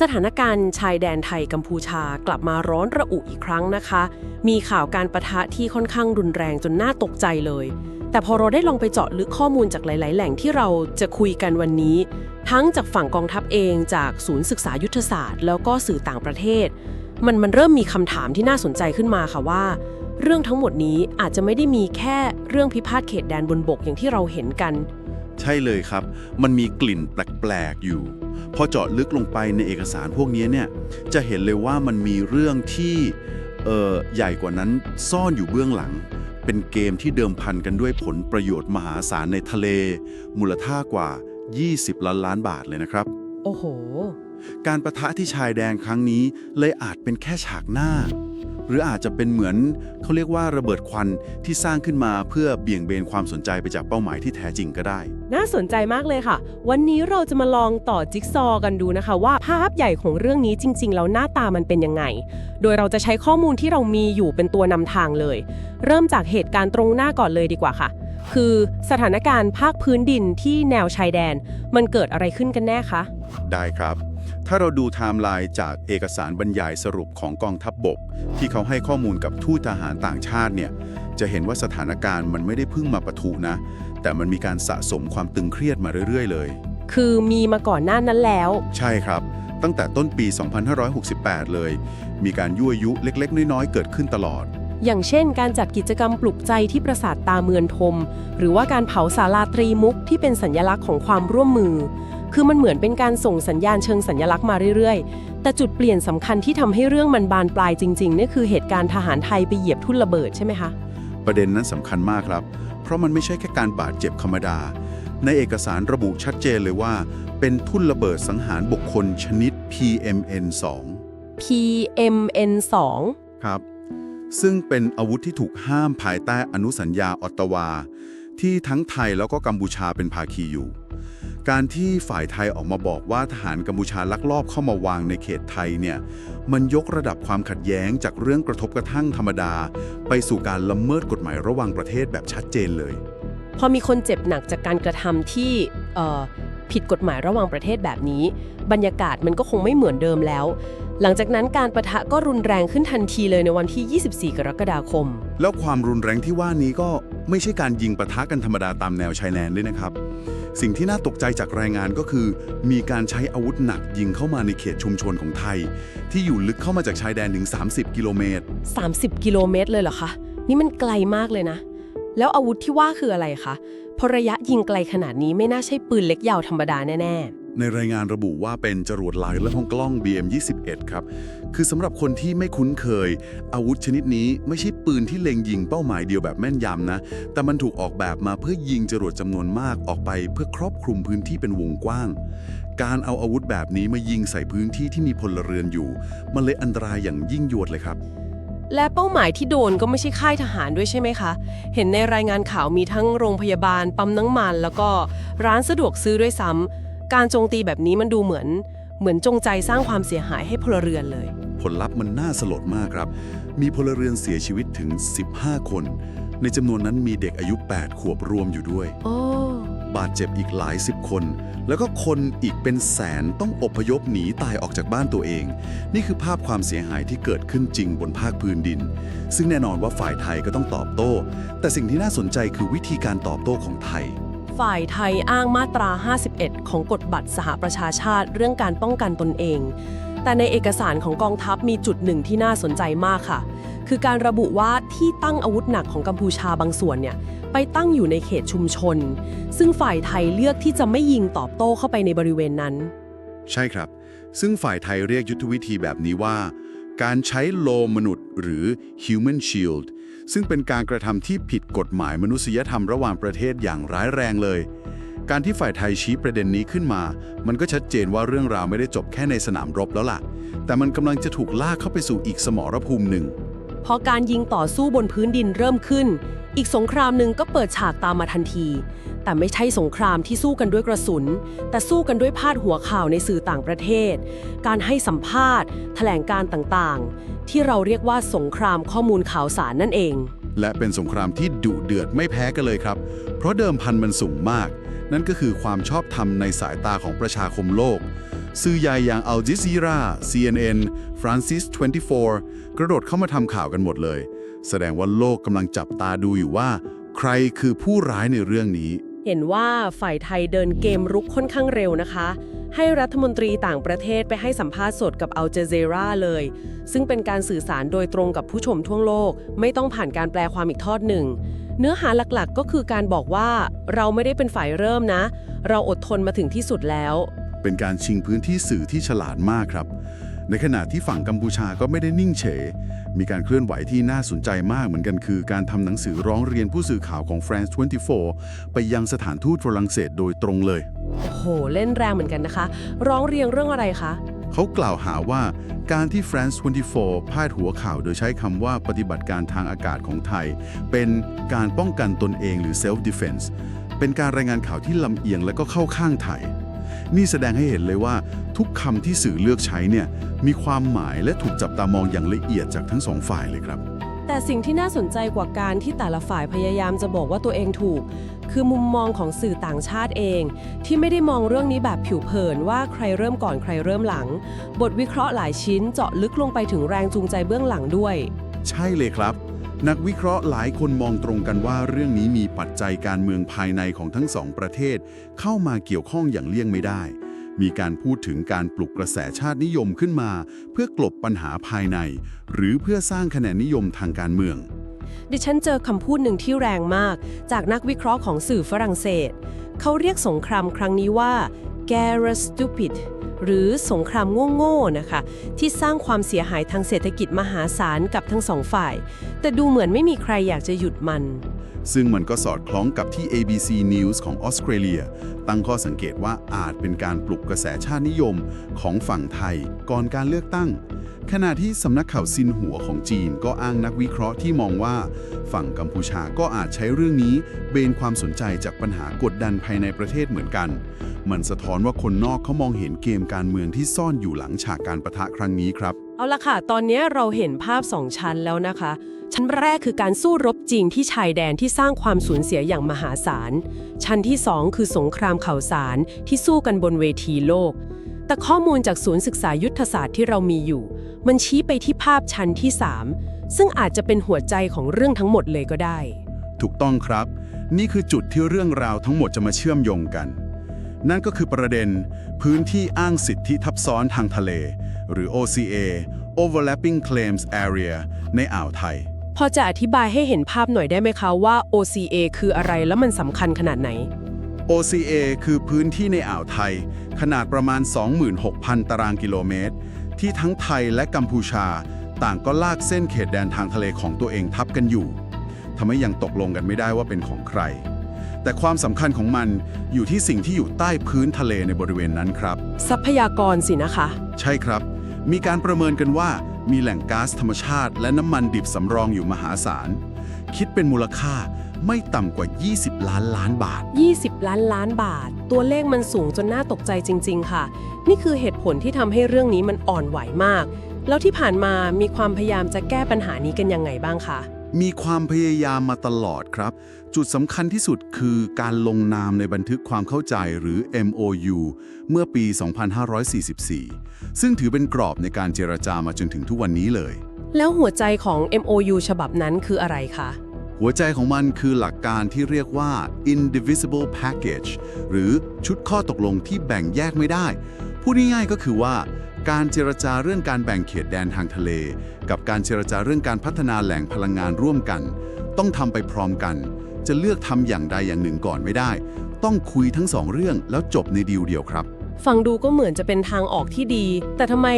สถานการณ์ชายแดนไทยกัมพูชากลับมาร้อนระอุอีกครั้งนะคะ มีข่าวการประทะที่ค่อนข้างรุนแรงจนน่าตกใจเลย แต่พอเราได้ลองไปเจาะลึกข้อมูลจากหลาย ๆ แหล่งที่เราจะคุยกันวันนี้ ทั้งจากฝั่งกองทัพเองจากศูนย์ศึกษายุทธศาสตร์ แล้วก็สื่อต่างประเทศ มันมันเริ่มมีคำถามที่น่าสนใจขึ้นมาค่ะว่า เรื่องทั้งหมดนี้อาจจะไม่ได้มีแค่เรื่องพิพาทเขตแดนบนบกอย่างที่เราเห็นกัน ใช่เลยครับ มันมีกลิ่นแปลก ๆ อยู่ พอเจาะลึกลงไปในเอกสารพวกนี้เนี่ยจะเห็นเลยว่ามันมีเรื่องที่เอ่อใหญ่กว่านั้นซ่อนอยู่เบื้องหลัง เป็นเกมที่เดิมพันกันด้วยผลประโยชน์มหาศาลในทะเล มูลค่ากว่า 20 ล้านล้านบาทเลยนะครับ โอ้โห การประทะที่ชายแดนครั้งนี้เลยอาจเป็นแค่ฉากหน้า หรืออาจจะเป็นเหมือนเขาเรียกว่าระเบิดควันที่สร้างขึ้นมาเพื่อเบี่ยงเบนความสนใจไปจากเป้าหมายที่แท้จริงก็ได้ น่าสนใจมากเลยค่ะ วันนี้เราจะมาลองต่อจิ๊กซอว์กันดูนะคะ ว่าภาพใหญ่ของเรื่องนี้จริง ๆ แล้วหน้าตามันเป็นยังไง โดยเราจะใช้ข้อมูลที่เรามีอยู่เป็นตัวนำทางเลย เริ่มจากเหตุการณ์ตรงหน้าก่อนเลยดีกว่าค่ะ คือสถานการณ์ภาคพื้นดินที่แนวชายแดน มันเกิดอะไรขึ้นกันแน่คะได้ครับ ถ้าเราดูไทม์ไลน์จากเอกสารบรรยายสรุปของกองทัพบบก ที่เขาให้ข้อมูลกับทูตทหารต่างชาติเนี่ยจะเห็นว่าสถานการณ์มันไม่ได้เพิ่งมาปะทุนะ แต่มันมีการสะสมความตึงเครียดมาเรื่อย ๆ เลย คือมีมาก่อนหน้านั้นแล้ว ใช่ครับ ตั้งแต่ต้นปี 2568 เลย มีการยั่วยุเล็ก ๆ น้อย ๆ เกิดขึ้นตลอด อย่างเช่น การจัดกิจกรรมปลุกใจที่ปราสาทตาเมือนทม หรือว่าการเผาศาลาตรีมุกที่เป็นสัญลักษณ์ของความร่วมมือ คือมันเหมือนเป็นการส่งสัญญาณเชิงสัญลักษณ์มาเรื่อยๆ แต่จุดเปลี่ยนสำคัญที่ทำให้เรื่องมันบานปลายจริงๆนี่คือเหตุการณ์ทหารไทยไปเหยียบทุ่นระเบิดใช่ไหมคะ ประเด็นนั้นสำคัญมากครับ เพราะมันไม่ใช่แค่การบาดเจ็บธรรมดา ในเอกสารระบุชัดเจนเลยว่า เป็นทุ่นระเบิดสังหารบุคคลชนิด PMN2 PMN2 ครับ ซึ่งเป็นอาวุธที่ถูกห้ามภายใต้อนุสัญญาออตตาวา ที่ทั้งไทยแล้วก็กัมพูชาเป็นภาคีอยู่ การที่ฝ่ายไทยออกมาบอกว่าทหารกัมพูชาลักลอบเข้ามาวางในเขตไทยเนี่ย มันยกระดับความขัดแย้งจากเรื่องกระทบกระทั่งธรรมดา ไปสู่การละเมิดกฎหมายระหว่างประเทศแบบชัดเจนเลย พอมีคนเจ็บหนักจากการกระทำที่เอ่อผิดกฎหมายระหว่างประเทศแบบนี้ บรรยากาศมันก็คงไม่เหมือนเดิมแล้ว หลังจากนั้นการประทะก็รุนแรงขึ้นทันทีเลยในวันที่ 24 กรกฎาคม แล้วความรุนแรงที่ว่านี้ก็ไม่ใช่การยิงปะทะกันธรรมดาตามแนวชายแดนด้วยนะครับ สิ่งที่น่าตกใจจากรายงานก็คือ มีการใช้อาวุธหนักยิงเข้ามาในเขตชุมชนของไทย ที่อยู่ลึกเข้ามาจากชายแดนถึง 30 กิโลเมตร 30 กิโลเมตรเลยเหรอคะ นี่มันไกลมากเลยนะ แล้วอาวุธที่ว่าคืออะไรคะเพราะระยะยิงไกลขนาดนี้ไม่น่าใช่ปืนเล็กยาวธรรมดาแน่ ในรายงานระบุว่าเป็นจรวดลายและห้องกล้อง BM21 ครับ คือสำหรับคนที่ไม่คุ้นเคย อาวุธชนิดนี้ไม่ใช่ปืนที่เล็งยิงเป้าหมายเดียวแบบแม่นยำนะ แต่มันถูกออกแบบมาเพื่อยิงจรวดจำนวนมากออกไปเพื่อครอบคลุมพื้นที่เป็นวงกว้าง การเอาอาวุธแบบนี้มายิงใส่พื้นที่ที่มีพลเรือนอยู่ มันเลยอันตรายอย่างยิ่งยวดเลยครับและเป้าหมายที่โดนก็ไม่ใช่ค่ายทหารด้วยใช่ไหมคะ เห็นในรายงานข่าวมีทั้งโรงพยาบาล ปั๊มน้ำมัน แล้วก็ร้านสะดวกซื้อด้วยซ้ำ การโจมตีแบบนี้มันดูเหมือน เหมือนจงใจสร้างความเสียหายให้พลเรือนเลย ผลลัพธ์มันน่าสลดมากครับ มีพลเรือนเสียชีวิตถึง 15 คน ในจำนวนนั้นมีเด็กอายุ 8 ขวบรวมอยู่ด้วย โอ้ บาดเจ็บอีกหลายสิบคน แล้วก็คนอีกเป็นแสนต้องอพยพหนีตายออกจากบ้านตัวเอง นี่คือภาพความเสียหายที่เกิดขึ้นจริงบนภาคพื้นดิน ซึ่งแน่นอนว่าฝ่ายไทยก็ต้องตอบโต้ แต่สิ่งที่น่าสนใจคือวิธีการตอบโต้ของไทย ฝ่ายไทยอ้างมาตรา 51 ของกฎบัตรสหประชาชาติเรื่องการป้องกันตนเอง แต่ในเอกสารของกองทัพมีจุดหนึ่งที่น่าสนใจมากค่ะ คือการระบุว่าที่ตั้งอาวุธหนักของกัมพูชาบางส่วนเนี่ยไปตั้งอยู่ในเขตชุมชน ซึ่งฝ่ายไทยเลือกที่จะไม่ยิงตอบโต้เข้าไปในบริเวณนั้น ใช่ครับ ซึ่งฝ่ายไทยเรียกยุทธวิธีแบบนี้ว่า การใช้โลมนุษย์หรือ human shield ซึ่งเป็นการกระทำที่ผิดกฎหมายมนุษยธรรมระหว่างประเทศอย่างร้ายแรงเลย การที่ฝ่ายไทยชี้ประเด็นนี้ขึ้นมา มันก็ชัดเจนว่าเรื่องราวไม่ได้จบแค่ในสนามรบแล้วล่ะ แต่มันกำลังจะถูกลากเข้าไปสู่อีกสมรภูมิหนึ่ง พอการยิงต่อสู้บนพื้นดินเริ่มขึ้น อีกสงครามหนึ่งก็เปิดฉากตามมาทันที แต่ไม่ใช่สงครามที่สู้กันด้วยกระสุน แต่สู้กันด้วยพาดหัวข่าวในสื่อต่างประเทศ การให้สัมภาษณ์ แถลงการต่างๆ ที่เราเรียกว่าสงครามข้อมูลข่าวสารนั่นเอง และเป็นสงครามที่ดุเดือดไม่แพ้กันเลยครับ เพราะเดิมพันมันสูงมาก นั่นก็คือความชอบธรรมในสายตาของประชาคมโลก สื่อใหญ่อย่าง Al Jazeera CNN Francis 24 กระโดดเข้ามาทำข่าวกันหมดเลย แสดงว่าโลกกำลังจับตาดูอยู่ว่าใครคือผู้ร้ายในเรื่องนี้ เห็นว่าฝ่ายไทยเดินเกมรุกค่อนข้างเร็วนะคะ ให้รัฐมนตรีต่างประเทศไปให้สัมภาษณ์สดกับอัลเจเซราเลย ซึ่งเป็นการสื่อสารโดยตรงกับผู้ชมทั่วโลก ไม่ต้องผ่านการแปลความอีกทอดหนึ่ง เนื้อหาหลักๆ ก็คือการบอกว่าเราไม่ได้เป็นฝ่ายเริ่มนะ เราอดทนมาถึงที่สุดแล้ว เป็นการชิงพื้นที่สื่อที่ฉลาดมากครับ ในขณะที่ฝั่งกัมพูชาก็ไม่ได้นิ่งเฉย มีการเคลื่อนไหวที่น่าสนใจมากเหมือนกันคือ การทำหนังสือร้องเรียนผู้สื่อข่าวของ France 24 ไปยังสถานทูตฝรั่งเศสโดยตรงเลยโอ้โหเล่นแรงเหมือนกันนะคะ ร้องเรียงเรื่องอะไรคะ เขากล่าวหาว่าการที่ France 24 พาดหัวข่าวโดยใช้คำว่าปฏิบัติการทางอากาศของไทย เป็นการป้องกันตนเองหรือ self defense เป็นการรายงานข่าวที่ลำเอียงและก็เข้าข้างไทย นี่แสดงให้เห็นเลยว่าทุกคำที่สื่อเลือกใช้เนี่ยมีความหมายและถูกจับตามองอย่างละเอียดจากทั้งสองฝ่ายเลยครับ แต่สิ่งที่น่าสนใจกว่าการที่แต่ละฝ่ายพยายามจะบอกว่าตัวเองถูก คือมุมมองของสื่อต่างชาติเอง ที่ไม่ได้มองเรื่องนี้แบบผิวเผินว่าใครเริ่มก่อนใครเริ่มหลัง บทวิเคราะห์หลายชิ้นเจาะลึกลงไปถึงแรงจูงใจเบื้องหลังด้วย ใช่เลยครับ นักวิเคราะห์หลายคนมองตรงกันว่าเรื่องนี้มีปัจจัยการเมืองภายในของทั้งสองประเทศ เข้ามาเกี่ยวข้องอย่างเลี่ยงไม่ได้ มีการพูดถึงการปลุกกระแสชาตินิยมขึ้นมา เพื่อกลบปัญหาภายใน หรือเพื่อสร้างคะแนนนิยมทางการเมือง ดิฉันเจอคำพูดหนึ่งที่แรงมาก จากนักวิเคราะห์ของสื่อฝรั่งเศส เขาเรียกสงครามครั้งนี้ว่า guerre stupid หรือสงครามโง่ๆนะคะ ที่สร้างความเสียหายทางเศรษฐกิจมหาศาลกับทั้งสองฝ่าย แต่ดูเหมือนไม่มีใครอยากจะหยุดมัน ซึ่งมันก็สอดคล้องกับที่ ABC News ของออสเตรเลีย ตั้งข้อสังเกตว่าอาจเป็นการปลุกกระแสชาตินิยมของฝั่งไทยก่อนการเลือกตั้ง ขณะที่สำนักข่าวซินหัวของจีนก็อ้างนักวิเคราะห์ที่มองว่า ฝั่งกัมพูชาก็อาจใช้เรื่องนี้ เบนความสนใจจากปัญหากดดันภายในประเทศเหมือนกัน มันสะท้อนว่าคนนอกเขามองเห็นเกมการเมืองที่ซ่อนอยู่หลังฉากการประทะครั้งนี้ครับ เอาละค่ะ ตอนนี้เราเห็นภาพสองชั้นแล้วนะคะ ชั้นแรกคือการสู้รบจริงที่ชายแดนที่สร้างความสูญเสียอย่างมหาศาล ชั้นที่สองคือสงครามข่าวสารที่สู้กันบนเวทีโลก แต่ข้อมูลจากศูนย์ศึกษายุทธศาสตร์ที่เรามีอยู่ มันชี้ไปที่ภาพชั้นที่ 3 ซึ่งอาจจะเป็นหัวใจของเรื่องทั้งหมดเลยก็ได้ ถูกต้องครับ นี่คือจุดที่เรื่องราวทั้งหมดจะมาเชื่อมโยงกัน นั่นก็คือประเด็น พื้นที่อ้างสิทธิทับซ้อนทางทะเล หรือ OCA Overlapping Claims Area ในอ่าวไทย พอจะอธิบายให้เห็นภาพหน่อยได้ไหมคะว่า OCA คืออะไรและมันสำคัญขนาดไหน OCA คือพื้นที่ในอ่าวไทย ขนาดประมาณ 26,000 ตารางกิโลเมตร ที่ทั้งไทยและกัมพูชา ต่างก็ลากเส้นเขตแดนทางทะเลของตัวเองทับกันอยู่ทำให้ยังตกลงกันไม่ได้ว่าเป็นของใคร แต่ความสำคัญของมันอยู่ที่สิ่งที่อยู่ใต้พื้นทะเลในบริเวณนั้นครับ ทรัพยากรสินะคะ ใช่ครับ มีการประเมินกันว่ามีแหล่งก๊าซธรรมชาติ และน้ำมันดิบสำรองอยู่มหาศาล คิดเป็นมูลค่า ไม่ต่ำกว่า 20 ล้านล้านบาท 20 ล้านล้านบาท ตัวเลขมันสูงจนน่าตกใจจริง ๆ ค่ะ นี่คือเหตุผลที่ทำให้เรื่องนี้มันอ่อนไหวมาก แล้วที่ผ่านมามีความพยายามจะแก้ปัญหานี้กันยังไงบ้างคะมีความพยายามมาตลอดครับ จุดสำคัญที่สุดคือการลงนามในบันทึกความเข้าใจหรือ MOU เมื่อปี 2544 ซึ่งถือเป็นกรอบในการเจรจามาจนถึงทุกวันนี้เลย แล้วหัวใจของ MOU ฉบับนั้นคืออะไรคะ หัวใจของมันคือหลักการที่เรียกว่า indivisible package หรือชุดข้อตกลงที่แบ่งแยกไม่ได้ พูดง่ายๆก็คือว่า การเจรจาเรื่องการแบ่งเขตแดนทางทะเล กับการเจรจาเรื่องการพัฒนาแหล่งพลังงานร่วมกัน ต้องทำไปพร้อมกัน จะเลือกทำอย่างใดอย่างหนึ่งก่อนไม่ได้ ต้องคุยทั้งสองเรื่องแล้วจบในดีลเดียวครับฟังดูก็เหมือนจะเป็นทางออกที่ดี แต่ทำไม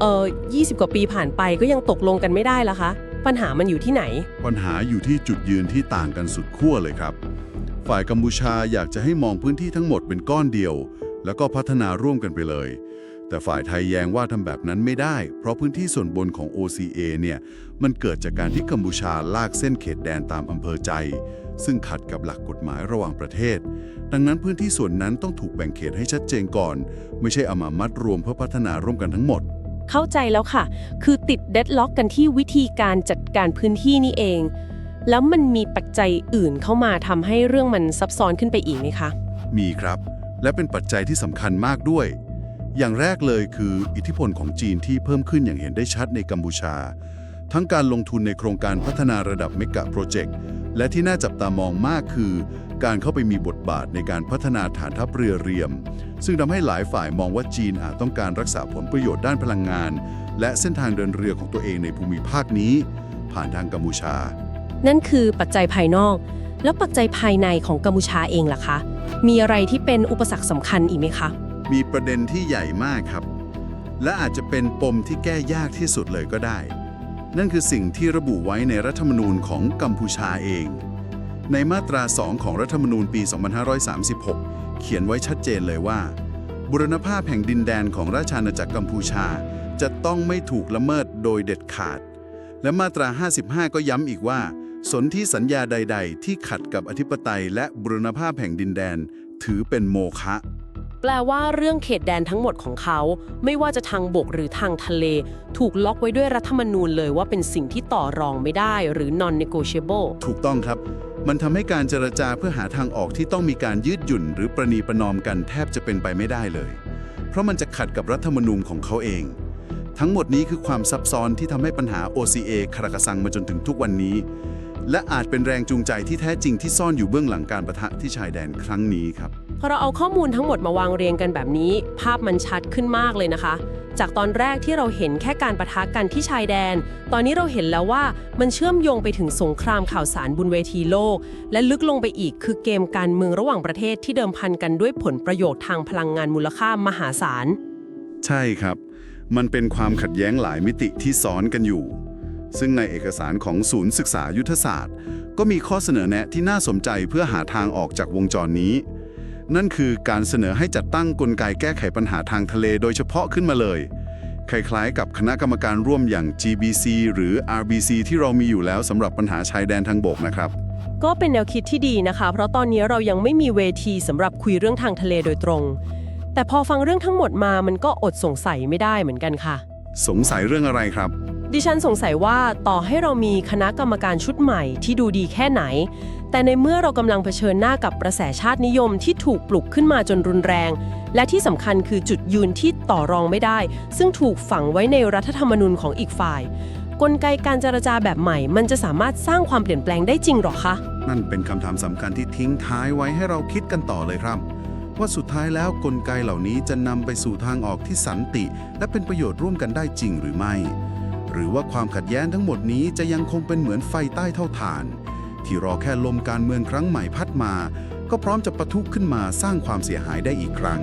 เอ่อ 20 กว่าปีผ่านไปก็ยังตกลงกันไม่ได้ล่ะคะ ปัญหามันอยู่ที่ไหน ปัญหาอยู่ที่จุดยืนที่ต่างกันสุดขั้วเลยครับ ฝ่ายกัมพูชาอยากจะให้มองพื้นที่ทั้งหมดเป็นก้อนเดียว แล้วก็พัฒนาร่วมกันไปเลย แต่ฝ่ายไทยแย้งว่าทำแบบนั้นไม่ได้ เพราะพื้นที่ส่วนบนของ OCA เนี่ยมันเกิดจากการที่กัมพูชาลากเส้นเขตแดนตามอำเภอใจ ซึ่งขัดกับหลักกฎหมายระหว่างประเทศ ดังนั้นพื้นที่ส่วนนั้นต้องถูกแบ่งเขตให้ชัดเจนก่อน ไม่ใช่เอามามัดรวมเพื่อพัฒนาร่วมกันทั้งหมด เข้าใจแล้วค่ะ คือติดเดดล็อกกันที่วิธีการจัดการพื้นที่นี่เอง แล้วมันมีปัจจัยอื่นเข้ามาทำให้เรื่องมันซับซ้อนขึ้นไปอีกไหมคะ มีครับ และเป็นปัจจัยที่สำคัญมากด้วย อย่างแรกเลยคืออิทธิพลของจีนที่เพิ่มขึ้นอย่างเห็นได้ชัดในกัมพูชา ทั้งการลงทุนในโครงการพัฒนาระดับเมกะโปรเจกต์และที่น่าจับตามองมากคือ การเข้าไปมีบทบาทในการพัฒนาฐานทัพเรือเรียม ซึ่งทำให้หลายฝ่ายมองว่าจีนอาจต้องการรักษาผลประโยชน์ด้านพลังงาน และเส้นทางเดินเรือของตัวเองในภูมิภาคนี้ ผ่านทางกัมพูชา นั่นคือปัจจัยภายนอก แล้วปัจจัยภายในของกัมพูชาเองล่ะคะ มีอะไรที่เป็นอุปสรรคสำคัญอีกไหมคะ มีประเด็นที่ใหญ่มากครับ และอาจจะเป็นปมที่แก้ยากที่สุดเลยก็ได้ นั่นคือสิ่งที่ระบุไว้ในรัฐธรรมนูญของกัมพูชาเอง ในมาตรา 2 ของรัฐธรรมนูญปี 2536 เขียนไว้ชัดเจนเลยว่า บุรณภาพแห่งดินแดนของราชอาณาจักรกัมพูชา จะต้องไม่ถูกละเมิดโดยเด็ดขาด และมาตรา 55 ก็ย้ำอีกว่า สนธิสัญญาใด ๆ ที่ขัดกับอธิปไตยและบุรณภาพแห่งดินแดน ถือเป็นโมฆะ แปลว่าเรื่องเขตแดนทั้งหมดของเขา ไม่ว่าจะทางบกหรือทางทะเล ถูกล็อกไว้ด้วยรัฐธรรมนูญเลยว่าเป็นสิ่งที่ต่อรองไม่ได้หรือ non negotiable ถูกต้องครับ มันทำให้การเจรจาเพื่อหาทางออกที่ต้องมีการยืดหยุ่น หรือประนีประนอมกันแทบจะเป็นไปไม่ได้เลย เพราะมันจะขัดกับรัฐธรรมนูญของเขาเอง ทั้งหมดนี้คือความซับซ้อนที่ทำให้ปัญหา OCA คาราคาซังมาจนถึงทุกวันนี้ และอาจเป็นแรงจูงใจที่แท้จริงที่ซ่อนอยู่เบื้องหลังการประทะที่ชายแดนครั้งนี้ครับ พอเราเอาข้อมูลทั้งหมดมาวางเรียงกันแบบนี้ ภาพมันชัดขึ้นมากเลยนะคะ จากตอนแรกที่เราเห็นแค่การประทะกันที่ชายแดน ตอนนี้เราเห็นแล้วว่ามันเชื่อมโยงไปถึงสงครามข่าวสารบนเวทีโลก และลึกลงไปอีกคือเกมการเมืองระหว่างประเทศที่เดิมพันกันด้วยผลประโยชน์ทางพลังงานมูลค่ามหาศาล ใช่ครับ มันเป็นความขัดแย้งหลายมิติที่ซ้อนกันอยู่ ซึ่งในเอกสารของศูนย์ศึกษายุทธศาสตร์ ก็มีข้อเสนอแนะที่น่าสนใจเพื่อหาทางออกจากวงจรนี้ นั่นคือการเสนอให้จัดตั้งกลไกแก้ไขปัญหาทางทะเลโดยเฉพาะขึ้นมาเลย คล้ายๆ กับคณะกรรมการร่วมอย่าง GBC หรือ RBC ที่เรามีอยู่แล้วสำหรับปัญหาชายแดนทางบกนะครับก็เป็นแนวคิดที่ดีนะคะ เพราะตอนนี้เรายังไม่มีเวทีสำหรับคุยเรื่องทางทะเลโดยตรง แต่พอฟังเรื่องทั้งหมดมามันก็อดสงสัยไม่ได้เหมือนกันค่ะ สงสัยเรื่องอะไรครับ ดิฉันสงสัยว่าต่อให้เรามีคณะกรรมการชุดใหม่ที่ดูดีแค่ไหน แต่ในเมื่อเรากำลังเผชิญหน้ากับกระแสชาตินิยมที่ถูกปลุกขึ้นมาจนรุนแรง และที่สำคัญคือจุดยืนที่ต่อรองไม่ได้ ซึ่งถูกฝังไว้ในรัฐธรรมนูญของอีกฝ่าย กลไกการเจรจาแบบใหม่ มันจะสามารถสร้างความเปลี่ยนแปลงได้จริงหรอคะนั่นเป็นคำถามสำคัญที่ทิ้งท้ายไว้ให้เราคิดกันต่อเลยครับ ว่าสุดท้ายแล้วกลไกเหล่านี้จะนำไปสู่ทางออกที่สันติ และเป็นประโยชน์ร่วมกันได้จริงหรือไม่ รือว่าความขัดแย้งทั้งหมดนี้จะยังคงเป็นเหมือนไฟใต้เท่าฐาน ที่รอแค่ลมการเมืองครั้งใหม่พัดมา ก็พร้อมจะปะทุขึ้นมาสร้างความเสียหายได้อีกครั้ง